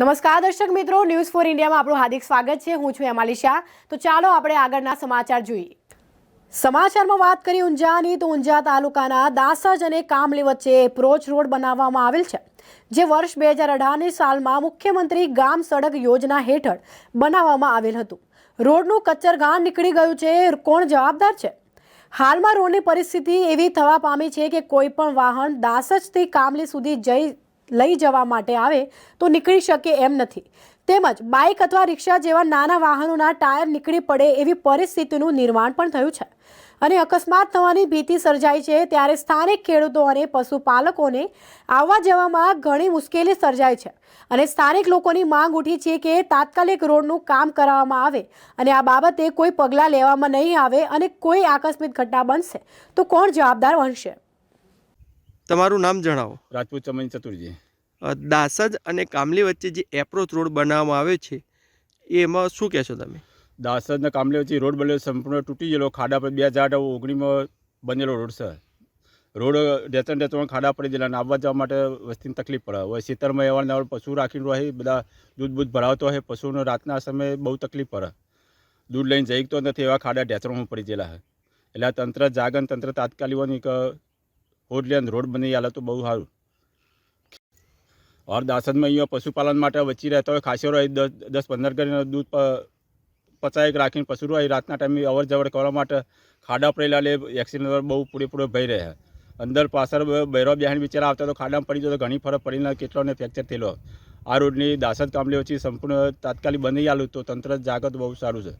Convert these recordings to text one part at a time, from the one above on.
નમસ્કાર દર્શક મિત્રો ન્યૂઝ ફોર ઇન્ડિયામાં આપણું હાર્દિક સ્વાગત છે. હું છું હેમાલી શાહ. તો ચાલો આપણે આગળના સમાચાર જોઈએ. સમાચારમાં વાત કરી ઊંઝાની, તો ઊંઝા તાલુકાના દાસજ અને કામલી વચ્ચે એપ્રોચ રોડ બનાવવામાં આવેલ છે, જે વર્ષ બે હજાર અઢારની સાલમાં મુખ્યમંત્રી ગામ સડક યોજના હેઠળ બનાવવામાં આવેલ હતું. રોડનું કચ્ચરઘાણ નીકળી ગયું છે. કોણ જવાબદાર છે? હાલમાં રોડની પરિસ્થિતિ એવી થવા પામી છે કે કોઈ પણ વાહન દાસજથી કામલી સુધી જઈ લઈ જવા માટે આવે તો નીકળી શકે એમ નથી. તેમજ બાઇક અથવા રિક્ષા જેવા નાના વાહનોના ટાયર નીકળી પડે એવી પરિસ્થિતિનું નિર્માણ પણ થયું છે. અને અકસ્માત થવાની ભીતિ સર્જાઈ છે ત્યારે સ્થાનિક ખેડૂતો અને પશુપાલકોને આવવા જવામાં ઘણી મુશ્કેલી સર્જાય છે. અને સ્થાનિક લોકોની માંગ ઉઠી છે કે તાત્કાલિક રોડનું કામ કરાવવામાં આવે અને આ બાબતે કોઈ પગલાં લેવામાં નહીં આવે અને કોઈ આકસ્મિક ઘટના બનશે તો કોણ જવાબદાર બનશે? તમારું નામ જણાવો. રાજપૂત ચમન ચતુરજી. દાસજ અને કામલી વચ્ચે જે એપ્રોચ રોડ બનાવવામાં આવ્યો છે, એમાં શું કહેશો તમે? દાસજ અને કામલી વચ્ચે રોડ બનેલો સંપૂર્ણ તૂટી ગયેલો. ખાડા પર બે હજાર ઓગણીમાં બનેલો રોડ છે. રોડ ડેતણ ડેચણ ખાડા પડી ગયેલા અને આવવા જવા માટે વસ્તીને તકલીફ પડે. હવે ખેતરમાં એવા નવા પશુ રાખીને રહે, બધા દૂધ બૂધ ભરાવતો હોય, પશુને રાતના સમયે બહુ તકલીફ પડે. દૂધ લઈને જઈ તો નથી, એવા ખાડા ઢેચણમાં પડી ગયેલા હોય એટલે તંત્ર જાગન તંત્ર તાત્કાલિક હોય ને કે રોડ લે રોડ બની આલે તો બહુ સારું. ઓર દાસદમાં અહીંયા પશુપાલન માટે વચ્ચે રહેતા હોય ખાસી હોય દસ દસ, પંદર કરીને દૂધ પ- રાખીને પશુ હોય રાતના ટાઈમે અવર જવર કરવા માટે ખાડા પડેલા લે એક્સિડન્ટ બહુ પૂરેપૂરો ભય રહે. અંદર પાછળ બૈરો બિહાણી બિચારા આવતા તો ખાડામાં પડી જતો, ઘણી ફરક પડીને કેટલોને ફ્રેક્ચર થયેલો. આ રોડની દાસદ કામલી વચ્ચે સંપૂર્ણ તાત્કાલિક બની આલું તો તંત્ર જાગત બહુ સારું છે.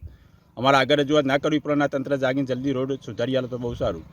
અમારા આગળ રજૂઆત ના કરવી પણ તંત્ર જાગીને જલ્દી રોડ સુધારી આવેલો તો બહુ સારું.